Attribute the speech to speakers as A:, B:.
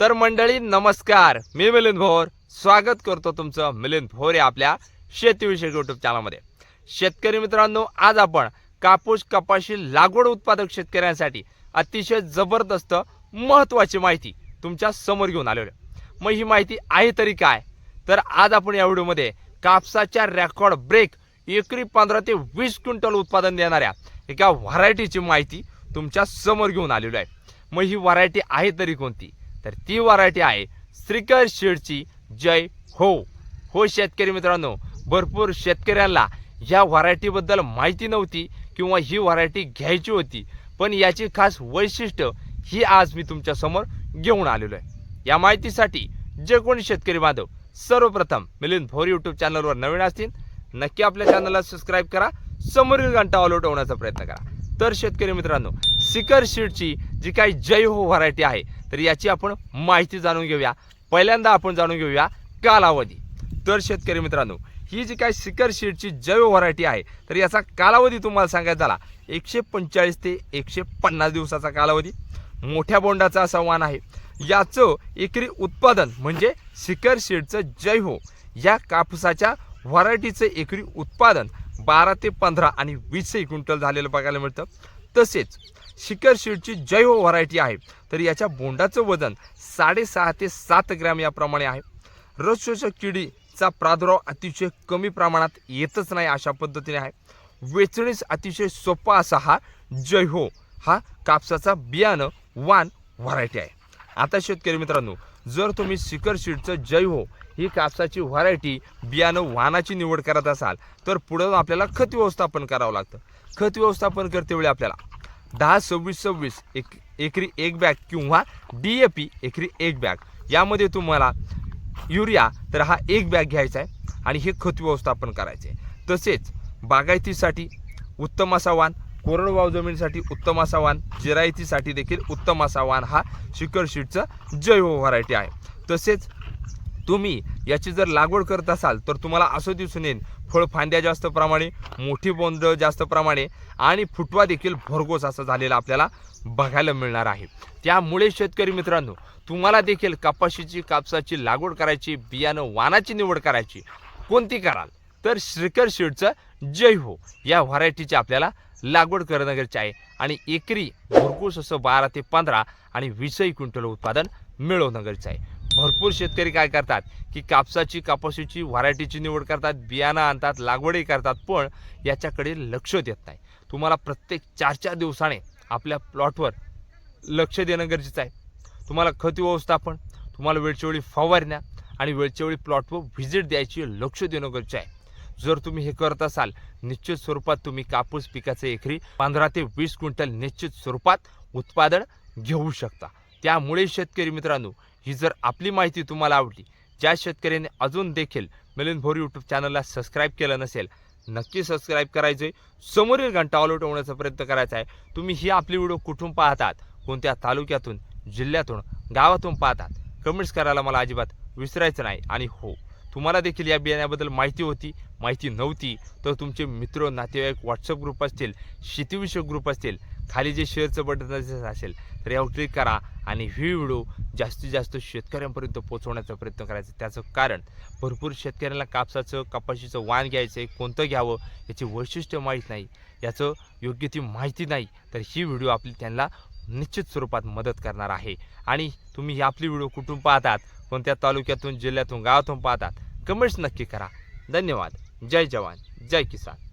A: तर मंडळी नमस्कार. मी मिलिंद भोर. स्वागत करतो तुमचं मिलिंद भोर या आपल्या शेतीविषयक युट्यूब चॅनलमध्ये शेतकरी मित्रांनो आज आपण कापूस कपाशी लागवड उत्पादक शेतकऱ्यांसाठी अतिशय जबरदस्त महत्त्वाची माहिती तुमच्यासमोर घेऊन आलेलो आहे. मग ही माहिती आहे तरी काय? तर आज आपण या व्हिडिओमध्ये कापसाच्या रेकॉर्ड ब्रेक एकरी पंधरा ते वीस क्विंटल उत्पादन देणाऱ्या एका व्हरायटीची माहिती तुमच्यासमोर घेऊन आलेलो आहे. मग ही व्हरायटी आहे तरी कोणती? तर ती व्हरायटी आहे. श्रीकर शेडची. जय हो. हो शेतकरी मित्रांनो भरपूर शेतकऱ्यांना या व्हरायटीबद्दल माहिती नव्हती किंवा ही व्हरायटी घ्यायची होती. पण याची खास वैशिष्ट्य ही आज मी तुमच्यासमोर घेऊन आलेलो आहे. या माहितीसाठी जे कोणी शेतकरी बांधव सर्वप्रथम मिलिंद भोर यूट्यूब चॅनलवर नवीन असतील नक्की आपल्या चॅनलला सबस्क्राईब करा. समोरील घंटा ऑल होण्याचा प्रयत्न करा. तर शेतकरी मित्रांनो सिकर शीटची जी काही जय हो व्हरायटी आहे तर याची आपण माहिती जाणून घेऊया. पहिल्यांदा आपण जाणून घेऊया कालावधी. तर शेतकरी मित्रांनो ही जी काही सिकर शीटची जैव व्हरायटी आहे तर याचा कालावधी तुम्हाला सांगायचा झाला एकशे पंचेचाळीस ते एकशे पन्नास दिवसाचा कालावधी. मोठ्या बोंडाचा असा वाण आहे. याचं एकरी उत्पादन म्हणजे सिकर शीटचं जय हो या कापसाच्या व्हरायटीचं एकरी उत्पादन बारा ते पंधरा आणि वीसही क्विंटल झालेलं बघायला मिळतं. तसेच शिखर शीडची जैव व्हरायटी आहे. तर याच्या बोंडाचं वजन साडेसहा ते सात ग्रॅम याप्रमाणे आहे. रसशोषक किडीचा प्रादुर्भाव अतिशय कमी प्रमाणात येतच नाही अशा पद्धतीने आहे. वेचणीस अतिशय सोपा असा हा जय हा कापसाचा बियाणं वान व्हरायटी आहे. आता शेतकरी मित्रांनो जर तुम्ही शिखर शीडचं जैव ही कापसाची व्हरायटी बियाणं वाहनाची निवड करत असाल तर पुढं आपल्याला खत व्यवस्थापन करावं लागतं. खत व्यवस्थापन करतेवेळी आपल्याला दहा सव्वीस सव्वीस एक एकरी एक बॅग किंवा डी ए पी एकरी एक बॅग. यामध्ये तुम्हाला युरिया तर हा एक बॅग घ्यायचा आहे आणि हे खत व्यवस्थापन करायचे. आहे तसेच बागायतीसाठी उत्तम असा वाण कोरडवाहू जमिनीसाठी उत्तम असा वाण जिरायतीसाठी देखील उत्तम असा वाण हा शिखर शीटचं जैव व्हरायटी आहे. तसेच तुम्ही याची जर लागवड करत असाल तर तुम्हाला असं दिसून येईल फळफांद्या जास्त प्रमाणे मोठी बोंद जास्त प्रमाणे आणि फुटवा देखील भरघोस असं झालेला आपल्याला बघायला मिळणार आहे. त्यामुळे शेतकरी मित्रांनो तुम्हाला देखील कपाशीची कापसाची लागवड करायची बियाणं वानाची निवड करायची कोणती कराल? तर श्रीकर शीडचं जय हो या व्हरायटीची आपल्याला लागवड करणं गरजेचं आहे आणि एकरी भरघोस असं बारा ते पंधरा आणि वीसही क्विंटल उत्पादन मिळवणं गरजेचं आहे. भरपूर शेतकरी काय करतात की कापसाची कापसाची व्हरायटीची निवड करतात बियाणं आणतात लागवडही करतात पण याच्याकडे लक्ष देत नाही. तुम्हाला प्रत्येक चार चार दिवसाने आपल्या प्लॉटवर लक्ष देणं गरजेचं आहे. तुम्हाला खत व्यवस्थापन तुम्हाला वेळच्या वेळी फवारण्या आणि वेळच्या वेळी प्लॉटवर व्हिजिट द्यायची लक्ष देणं गरजेचं आहे. जर तुम्ही हे करत असाल निश्चित स्वरूपात तुम्ही कापूस पिकाचं एकरी पंधरा ते वीस क्विंटल निश्चित स्वरूपात उत्पादन घेऊ शकता. त्यामुळे शेतकरी मित्रांनो ही जर आपली माहिती तुम्हाला आवडली ज्या शेतकऱ्यांनी अजून देखील मिलिंद भोर यूट्यूब चॅनलला सबस्क्राईब केलं नसेल नक्की सबस्क्राईब करायचं आहे समोरील घंटा ऑल होण्याचा प्रयत्न करायचा आहे. तुम्ही ही आपली व्हिडिओ कुठून पाहतात? कोणत्या तालुक्यातून जिल्ह्यातून गावातून पाहतात? कमेंट्स करायला मला अजिबात विसरायचं नाही. आणि हो तुम्हाला देखील या बियाण्याबद्दल माहिती होती माहिती नव्हती तर तुमचे मित्र नातेवाईक व्हॉट्सअप ग्रुप असतील शेतीविषयक ग्रुप असतील खाली जे शेअरचं बटन असेल तर यावर क्लिक करा आणि ही व्हिडिओ जास्तीत जास्त शेतकऱ्यांपर्यंत पोहोचवण्याचा प्रयत्न करायचा. त्याचं कारण भरपूर शेतकऱ्यांना कापसाचं कपाशीचं वाण घ्यायचं आहे कोणतं घ्यावं याची वैशिष्ट्य माहीत नाही. याचं योग्य ती माहिती नाही तर ही व्हिडिओ आपली त्यांना निश्चित स्वरूपात मदत करणार आहे. आणि तुम्ही ही आपली व्हिडिओ कुठून पाहतात? कोणत्या तालुक्यातून जिल्ह्यातून गावातून पाहतात? कमेंट्स नक्की करा. धन्यवाद. जय जवान. जय किसान.